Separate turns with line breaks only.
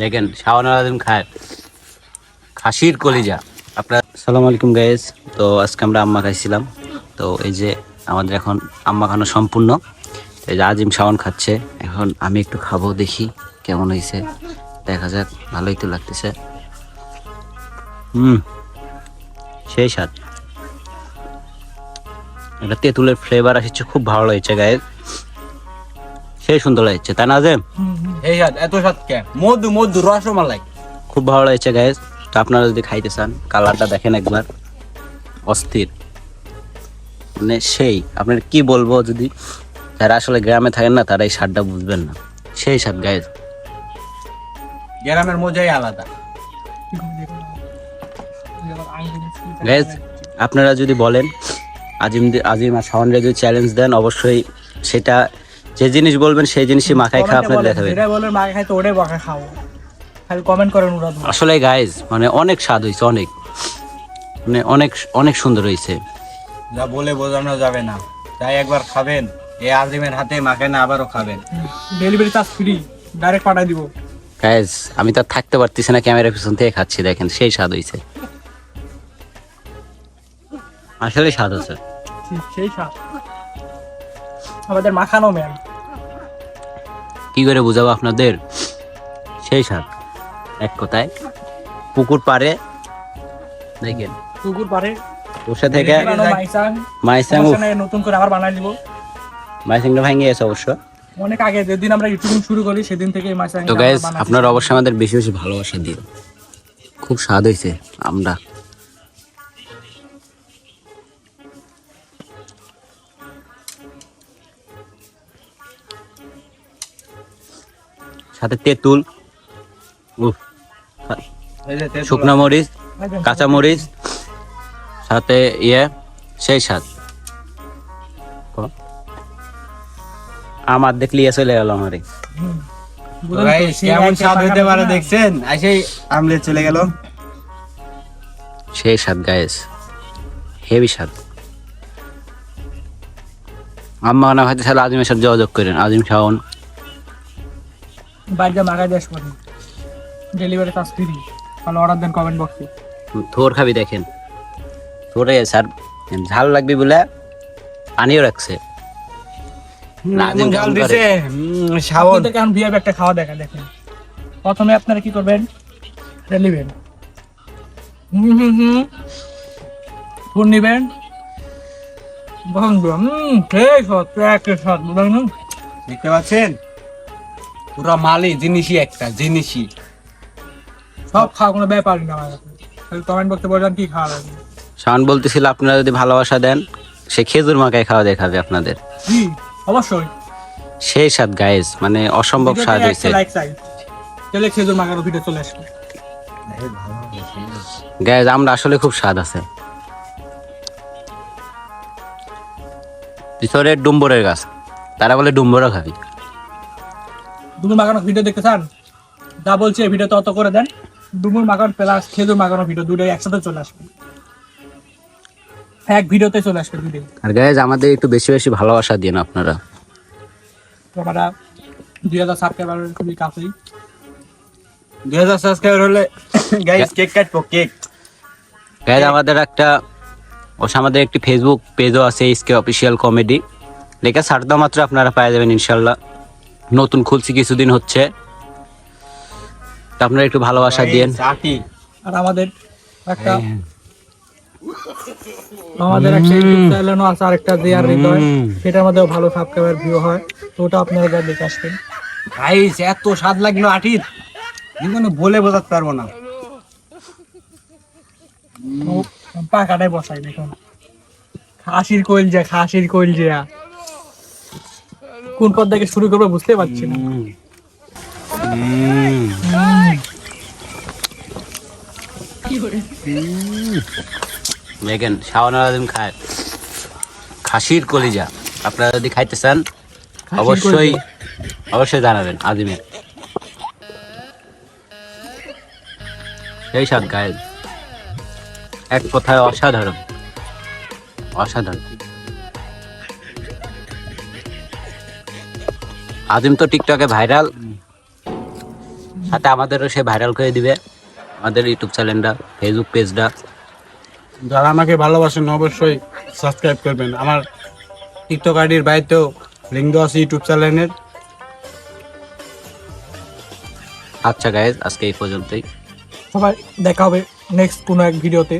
দেখেন শাওন আলাদিন খায়। খাসির কলিজা। আপনার সালাম আলাইকুম গাইজ তো আজকে আমরা আম্মা খাইছিলাম। তো এই যে আমাদের এখন আম্মা খানো সম্পূর্ণ। এই যে আজিম শাওন খাচ্ছে। এখন আমি একটু খাব, দেখি কেমন হয়েছে দেখা যাক, ভালোই তো লাগতেছে। হুম, সেই স্বাদ। এটা তেঁতুলের ফ্লেভার আসছে খুব ভালো লাগছে গায়ে সেই সুন্দর লাগছে তাই না যে
এই হাত এত স্বাদ কে? মধু মধু রসমালাই।
খুব ভালো লাগছে গায়ে তো আপনারা যদি খাইতে চান কালারটা দেখেন একবার। অস্থির। মানে সেই আপনার কি বলব যদি যারা আসলে গ্রামে থাকেন না তারা এই স্বাদটা বুঝবেন না। সেই স্বাদ গায়ে
গ্রামের মজাই আলাদা।
গাইজ আপনারা যদি বলেন আজিম আজিম আর শাওনরে যদি চ্যালেঞ্জ দেন অবশ্যই সেটা যে জিনিস বলবেন সেই জিনিসই মাখায় খা আপনার
যেটা ওটাই বকা খাও খালি কমেন্ট করেন ওরা
আসলে গাইজ মানে অনেক স্বাদ হয়েছে অনেক। মানে অনেক অনেক সুন্দর হয়েছে
যা বলে বোঝানো যাবে না। তাই একবার খাবেন এই আজিমের হাতে মাখে না আবারও খাবেন।
ডেলিভারি চার্জ ফ্রি ডাইরেক্ট পাঠাই দিব।
গাইজ আমি তো আর থাকতে পারতেছি না ক্যামেরার পিছন থেকে খাচ্ছি দেখেন সেই স্বাদ হয়েছে আসলে স্বাদ আছে।
সেই স্বাদ। আমাদের মাখানো ম্যাম।
কি করে বুঝাবো আপনাদের? সেই স্বাদ। এক কথায় পুকুর পারে দেখেন।
পুকুর পারে
বসে থেকে
মাইসাং।
মাইসাং
নতুন করে আবার বানাই দিব
মাইসাংটা ভেঙে গেছে অবশ্য।
অনেক আগে যেদিন আমরা ইউটিউব শুরু করি সেদিন থেকে মাইসাং
তো গাইজ আপনারা অবশ্যই আমাদের বেশি বেশি ভালোবাসা দিন। খুব স্বাদ হয়েছে আমরা। সাথে তেঁতুল শুকনো মরিচ কাঁচা মরিচ সাথে ইয়ে সেই স্বাদ। আমার দেখলি ইয়ে চলে গেল আমারে।
কেমন স্বাদ হতে পারে দেখছেন? আইসেই আমলে চলে গেল।
সেই স্বাদ গায়েস হেভি স্বাদ। আম্মা না হয়তো তাহলে আজিমের সাথে যোগাযোগ করেন। আজিম শাওন
বাইরে মাখাই দেশ করে ডেলিভারি চার্জ ফ্রি তাহলে অর্ডার দেন কমেন্ট বক্সে
থোর খাবি দেখেন। থোরে স্যার ঝাল লাগবে বলে পানিও রাখছে।
ঝাল দিছে। শাওন।
আপনাদেরকে এখন ভিআইপি একটা খাওয়া দেখা দেখেন। প্রথমে আপনারা কি করবেন? এটা নেবেন হুম হুম হুম। ফুল নেবেন। ভাঙবেন হুম ঠিক না?
দেখতে পাচ্ছেন? পুরো মালি জিনিসই একটা জিনিসই।
সব খাওয়া কোনো ব্যাপারই না আমার কাছে কমেন্ট বক্সে বলবেন কি খাওয়া লাগবে
শাওন বলতেছিল আপনারা যদি ভালোবাসা দেন সে খেজুর মাখায় খাওয়া দেখাবে আপনাদের।
জি অবশ্যই।
সেই স্বাদ গায়েস মানে অসম্ভব স্বাদ হয়েছে।
তাহলে খেজুর মাখানো ভিডিও চলে আসবে।
গায়েস আমরা আসলে খুব স্বাদ আছে। পিছরে ডুম্বরের গাছ। তারা বলে ডুম্বরও খাবি।
ডুমুর মাখানো ভিডিও দেখতে চান? যা বলছি এই ভিডিওতে অত করে দেন। ডুমুর মাখানো প্লাস খেজুর মাখানো ভিডিও দুটোই একসাথে চলে আসবে। এক ভিডিওতে চলে আসবে ভিডিও
আর গায়েস আমাদের একটু বেশি বেশি ভালোবাসা দিন আপনারা।
আমরা দুই হাজার সাবস্ক্রাইবার খুবই কাছেই।
দুই হাজার সাবস্ক্রাইবার হলে গাইস কেক কাটবো কেক
গাইজ আমাদের একটা অবশ্য আমাদের একটি ফেসবুক পেজও আছে এসকে অফিসিয়াল কমেডি লেখা সারদা মাত্র আপনারা পেয়ে যাবেন ইনশাল্লাহ। নতুন খুলছি কিছুদিন হচ্ছে। আপনারা একটু ভালোবাসা দিন
চাটি।
আর আমাদের একটা আমাদের একটা ইউটিউব চ্যানেলও আছে আরেকটা দেয়ার হৃদয়। সেটার মধ্যেও ভালো সাবস্ক্রাইবার ভিউ হয়। তো ওটা আপনারা যা দেখে আসবেন।
গাইস এত স্বাদ লাগল আটির। জীবনে বলে বোঝাতে পারব না।
পাকাটাই বসাই দেখুন। খাসির কইল যে খাসির কইল যে। কোন পদ থেকে শুরু করব বুঝতে পারছি না।
দেখেন শাওন আলাদিন খায়। খাসির কলিজা। আপনারা যদি খাইতে চান অবশ্যই অবশ্যই জানাবেন আজিমের। সেই সব গায়ে এক কথায় অসাধারণ। অসাধারণ। আজিম তো টিকটকে ভাইরাল। সাথে আমাদেরও সে ভাইরাল করে দিবে। আমাদের ইউটিউব চ্যানেলটা ফেসবুক পেজটা
যারা আমাকে ভালোবাসেন অবশ্যই সাবস্ক্রাইব করবেন। আমার টিকটক আইডির বাইরেও লিঙ্ক দেওয়া আছে ইউটিউব চ্যানেলের।
আচ্ছা গাইজ আজকে এই পর্যন্তই।
সবাই দেখা হবে নেক্সট কোনো এক ভিডিওতে